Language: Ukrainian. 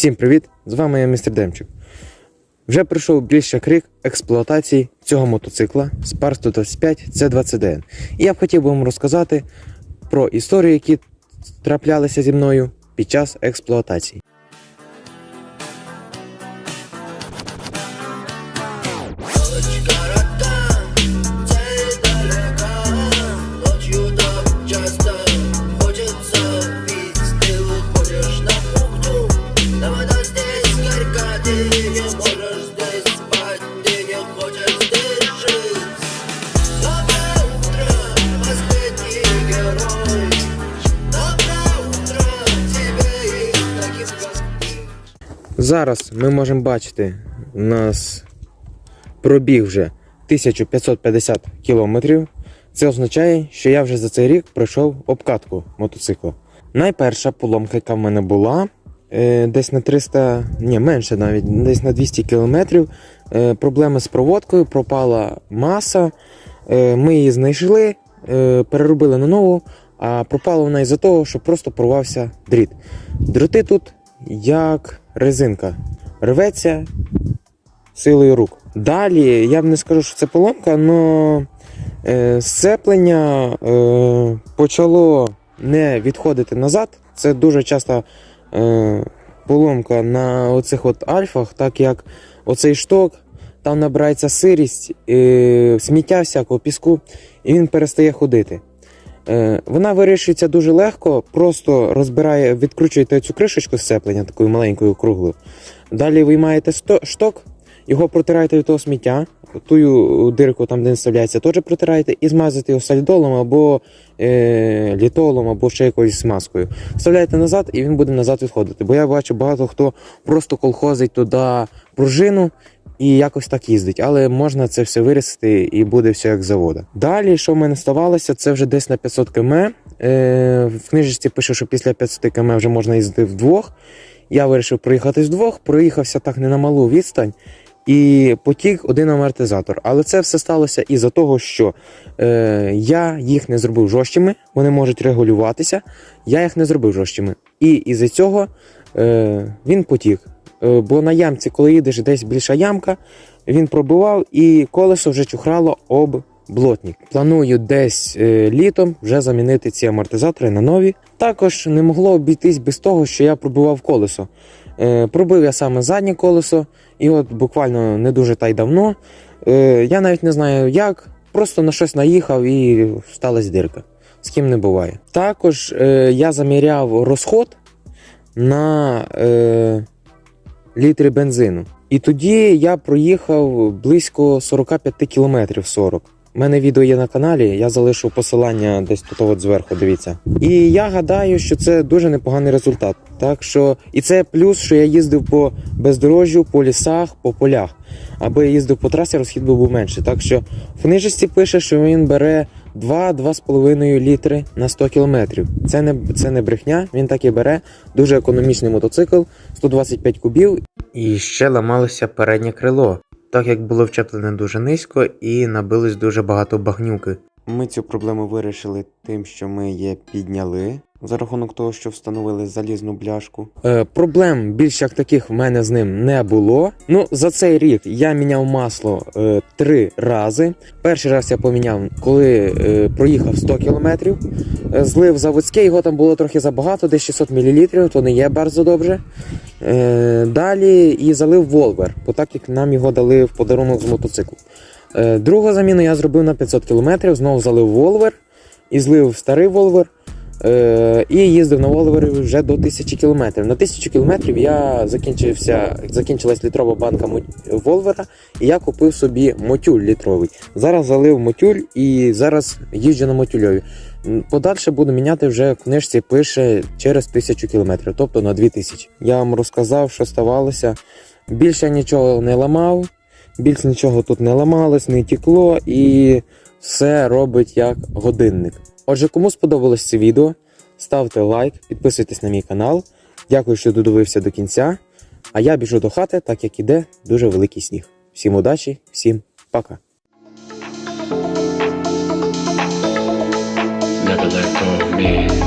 Всім привіт! З вами я містер Демчук. Вже пройшов більше крик експлуатації цього мотоцикла Spar 125 C20DN. І я б хотів вам розказати про історії, які траплялися зі мною під час експлуатації. Зараз ми можемо бачити, у нас пробіг вже 1550 кілометрів. Це означає, що я вже за цей рік пройшов обкатку мотоцикла. Найперша поломка, яка в мене була, е, десь на 300, ні, менше навіть, десь на 200 кілометрів. Е, проблеми з проводкою, пропала маса. Е, ми її знайшли, переробили на нову, а пропала вона із-за того, що просто порвався дріт. Дроти тут як резинка. Рветься силою рук. Далі я б не скажу, що це поломка, але е, сцеплення е, почало не відходити назад. Це дуже часто е, поломка на оцих от альфах, так як оцей шток, там набирається сирість, е, сміття всякого піску, і він перестає ходити. Е, Вона вирішується дуже легко, просто розбирає, відкручуєте цю кришечку сцеплення такою маленькою круглою. Далі виймаєте шток, його протираєте від того сміття, ту дирку, там, де вставляється, теж протираєте і змазуєте його сальдолом або е, літолом, або ще якоюсь смазкою. Вставляєте назад і він буде назад відходити. Бо я бачу багато хто просто колхозить туди пружину і якось так їздить. Але можна це все вирізати і буде все як завода. Далі, що в мене ставалося, це вже десь на 500 км. Е, в книжечці пише, що після 500 км вже можна їздити вдвох. Я вирішив проїхати вдвох, проїхався так не на малу відстань. І потік один амортизатор. Але це все сталося із-за того, що е, я їх не зробив жорсткими, вони можуть регулюватися. Я їх не зробив жорсткими. І із-за цього е, він потік. Е, бо на ямці, коли їдеш десь більша ямка, він пробивав і колесо вже чухрало об блотник. Планую десь е, літом вже замінити ці амортизатори на нові. Також не могло обійтись без того, що я пробивав колесо. Е, пробив я саме заднє колесо, і от буквально не дуже та й давно. Я навіть не знаю як, просто на щось наїхав і сталася дирка. З ким не буває. Також я заміряв розход на літри бензину. І тоді я проїхав близько 45 кілометрів 40. У мене відео є на каналі, я залишу посилання десь тут от зверху, дивіться. І я гадаю, що це дуже непоганий результат. Так що, і це плюс, що я їздив по бездорожжю, по лісах, по полях. Аби їздив по трасі, розхід був менше. Так що в книжечці пише, що він бере 2-2,5 літри на 100 кілометрів. Це не, це не брехня, він так і бере. Дуже економічний мотоцикл, 125 кубів. І ще ламалося переднє крило, так як було вчеплене дуже низько і набилось дуже багато багнюки. Ми цю проблему вирішили тим, що ми її підняли. За рахунок того, що встановили залізну бляшку. Е, проблем більш як таких в мене з ним не було. Ну, за цей рік я міняв масло е, три рази. Перший раз я поміняв, коли е, проїхав 100 кілометрів. Е, злив заводське, його там було трохи забагато, десь 600 мл, то не є bardzo добре. Е, далі і залив Волвер, бо так як нам його дали в подарунок з мотоциклу. Е, другу заміну я зробив на 500 км, знову залив Волвер і злив старий Волвер. Е, і їздив на Волвері вже до 1000 км. На 1000 км я закінчився, закінчилась літрова банка Волвера, і я купив собі мотюль літровий. Зараз залив мотюль і зараз їжджу на мотюльові. Подальше буду міняти вже в книжці пише через 1000 км, тобто на 2000. Я вам розказав, що ставалося. Більше нічого не ламав, більше нічого тут не ламалось, не тікло і все робить як годинник. Отже, кому сподобалось це відео, ставте лайк, підписуйтесь на мій канал. Дякую, що додивився до кінця. А я біжу до хати, так як іде дуже великий сніг. Всім удачі, всім пока. Never let go of me.